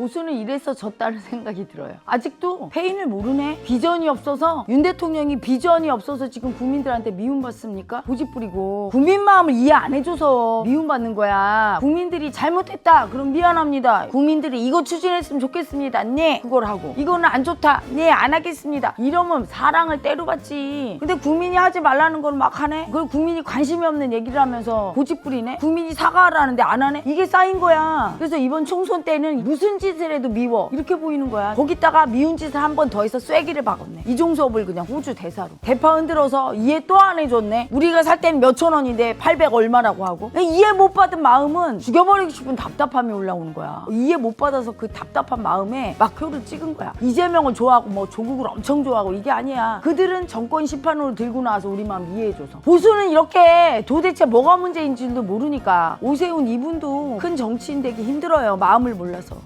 보수는 이래서 졌다는 생각이 들어요. 아직도 페인을 모르네. 비전이 없어서 윤 대통령이 비전이 없어서 지금 국민들한테 미움받습니까? 고집부리고 국민 마음을 이해 안 해줘서 미움받는 거야. 국민들이 잘못했다. 그럼 미안합니다. 국민들이 이거 추진했으면 좋겠습니다. 네. 그걸 하고 이거는 안 좋다. 네. 안 하겠습니다. 이러면 사랑을 때려받지. 근데 국민이 하지 말라는 걸 막 하네. 그걸 국민이 관심이 없는 얘기를 하면서 고집부리네. 국민이 사과하라는데 안 하네. 이게 쌓인 거야. 그래서 이번 총선 때는 무슨 짓을 해도 미워. 이렇게 보이는 거야. 거기다가 미운 짓을 한 번 더 해서 쐐기를 박았네. 이종섭을 그냥 호주 대사로. 대파 흔들어서 이해 또 안 해줬네. 우리가 살 때는 몇천 원인데 800 얼마라고 하고. 이해 못 받은 마음은 죽여버리고 싶은 답답함이 올라오는 거야. 이해 못 받아서 그 답답한 마음에 막 표를 찍은 거야. 이재명을 좋아하고 뭐 조국을 엄청 좋아하고 이게 아니야. 그들은 정권 심판으로 들고 나와서 우리 마음 이해해줘서. 보수는 이렇게 도대체 뭐가 문제인지도 모르니까 오세훈 이분도 큰 정치인 되기 힘들어요. 마음을 몰라서.